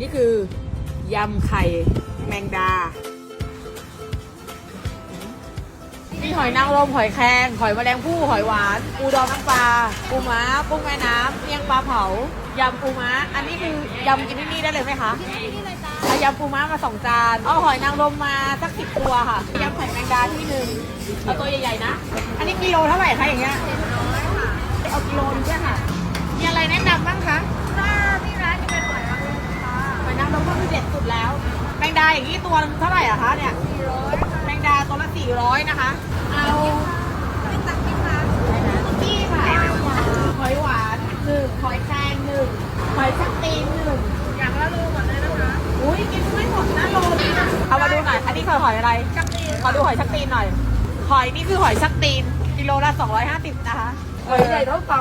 นี่คือยำไข่แมงดา มีหอยนางรมหอยแครงหอยแมลงภู่หอยหวานปูดองน้ำปลาปูม้ากุ้งแม่น้ำเมี่ยงปลาเผายำปูม้า อันนี้คือยำกินที่นี่ได้เลยไหมคะเอายำปูม้ามาสองจานเอาหอยนางรมมาสักสิบตัวค่ะยำไข่แมงดาที่หนึ่งเอาตัวใหญ่ๆนะ อันนี้กิโลเท่าไหร่คะอย่างเงี้ย สุดแล้ว แมงดาอย่างนี้ตัวนึงเท่าไหร่อะคะเนี่ยสี่ร้อยค่ะแมงดาตัวละสี่ร้อยนะคะ เอาเป็นตักไหมคะนี่ค่ะหอยหวานหนึ่งหอยแครงหนึ่งหอยชักตีนหนึ่งอย่างละโลหมดเลยนะคะ อุ้ยกินไม่หมดนะโลนี้นะเอามาดูหน่อยอันนี้คือหอยอะไรชักตีนขอดูหอยชักตีนหน่อย หอยนี่คือหอยชักตีนกิโลละ250นะคะหอยใหญ่เท่าฝ่า